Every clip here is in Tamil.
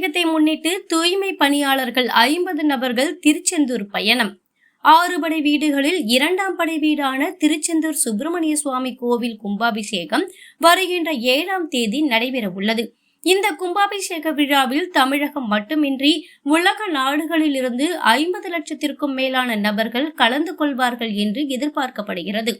முன்னிட்டு தூய்மை பணியாளர்கள் ஐம்பது நபர்கள் திருச்செந்தூர் பயணம். ஆறு படை வீடுகளில் இரண்டாம் படை வீடான திருச்செந்தூர் சுப்பிரமணிய சுவாமி கோவில் கும்பாபிஷேகம் வருகின்ற ஏழாம் தேதி நடைபெற உள்ளது. இந்த கும்பாபிஷேக விழாவில் தமிழகம் மட்டுமின்றி உலக நாடுகளிலிருந்து ஐம்பது லட்சத்திற்கும் மேலான நபர்கள் கலந்து கொள்வார்கள் என்று எதிர்பார்க்கப்படுகிறது.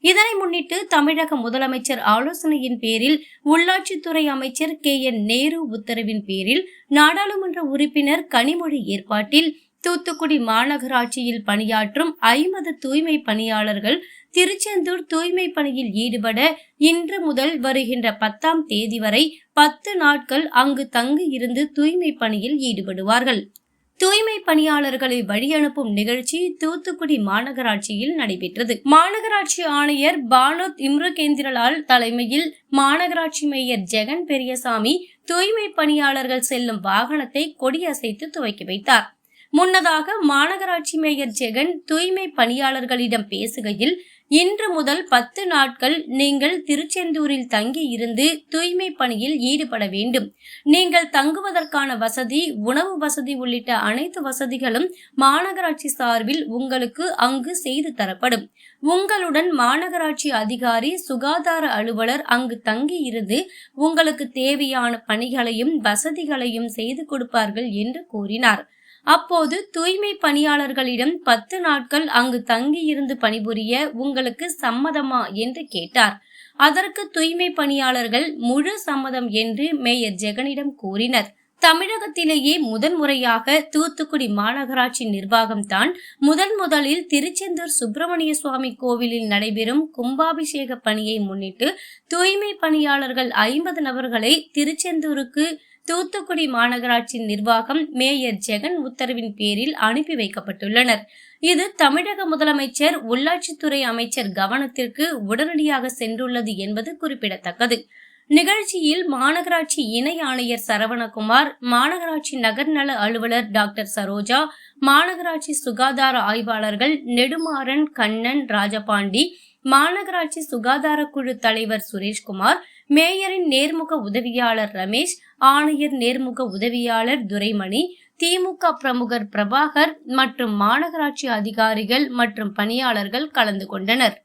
இதனை முன்னிட்டு தமிழக முதலமைச்சர் ஆலோசனையின் பேரில் உள்ளாட்சித்துறை அமைச்சர் கே என் நேரு உத்தரவின் பேரில் நாடாளுமன்ற உறுப்பினர் கனிமொழி ஏற்பாட்டில் தூத்துக்குடி மாநகராட்சியில் பணியாற்றும் ஐம்பது தூய்மை பணியாளர்கள் திருச்செந்தூர் தூய்மை பணியில் ஈடுபட இன்று முதல் வருகின்ற பத்தாம் தேதி வரை பத்து நாட்கள் அங்கு தங்கி இருந்து தூய்மை பணியில் ஈடுபடுவார்கள். தூய்மை பணியாளர்களை வழியனுப்பும் நிகழ்ச்சி தூத்துக்குடி மாநகராட்சியில் நடைபெற்றது. மாநகராட்சி ஆணையர் பானோத் இம்ருகேந்திரலால் தலைமையில் மாநகராட்சி மேயர் ஜெகன் பெரியசாமி தூய்மை பணியாளர்கள் செல்லும் வாகனத்தை கொடியசைத்து துவக்கி வைத்தார். முன்னதாக மாநகராட்சி மேயர் ஜெகன் தூய்மை பணியாளர்களிடம் பேசுகையில் இன்று முதல் பத்து நாட்கள் நீங்கள் திருச்செந்தூரில் தங்கி இருந்து தூய்மை பணியில் ஈடுபட வேண்டும். நீங்கள் தங்குவதற்கான வசதி உணவு வசதி உள்ளிட்ட அனைத்து வசதிகளும் மாநகராட்சி சார்பில் உங்களுக்கு அங்கு செய்து தரப்படும். உங்களுடன் மாநகராட்சி அதிகாரி சுகாதார அலுவலர் அங்கு தங்கி இருந்து உங்களுக்கு தேவையான பணிகளையும் வசதிகளையும் செய்து கொடுப்பார்கள் என்று கூறினார். அப்போது தூய்மை பணியாளர்களிடம் பத்து நாட்கள் அங்கு தங்கியிருந்து பணிபுரிய உங்களுக்கு சம்மதமா என்று கேட்டார். அதற்கு தூய்மை பணியாளர்கள் முழு சம்மதம் என்று மேயர் ஜெகனிடம் கூறினர். தமிழகத்திலேயே முதன் முறையாக தூத்துக்குடி மாநகராட்சி நிர்வாகம் தான் முதன் முதலில் திருச்செந்தூர் சுப்பிரமணிய சுவாமி கோவிலில் நடைபெறும் கும்பாபிஷேக பணியை முன்னிட்டு தூய்மை பணியாளர்கள் ஐம்பது நபர்களை திருச்செந்தூருக்கு தூத்துக்குடி மாநகராட்சி நிர்வாகம் மேயர் ஜெகன் உத்தரவின் பேரில் அனுப்பி வைக்கப்பட்டுள்ளனர். இது தமிழக முதலமைச்சர் உள்ளாட்சித்துறை அமைச்சர் கவனத்திற்கு உடனடியாக சென்றுள்ளது என்பது குறிப்பிடத்தக்கது. நிகழ்ச்சியில் மாநகராட்சி இணை ஆணையர் சரவணகுமார் மாநகராட்சி நகர்நல அலுவலர் டாக்டர் சரோஜா மாநகராட்சி சுகாதார ஆய்வாளர்கள் நெடுமாறன் கண்ணன் ராஜபாண்டி மாநகராட்சி சுகாதார குழு தலைவர் சுரேஷ்குமார் மேயரின் நேர்முக உதவியாளர் ரமேஷ் ஆணையர் நேர்முக உதவியாளர் துரைமணி திமுக பிரமுகர் பிரபாகர் மற்றும் மாநகராட்சி அதிகாரிகள் மற்றும் பணியாளர்கள் கலந்து கொண்டனர்.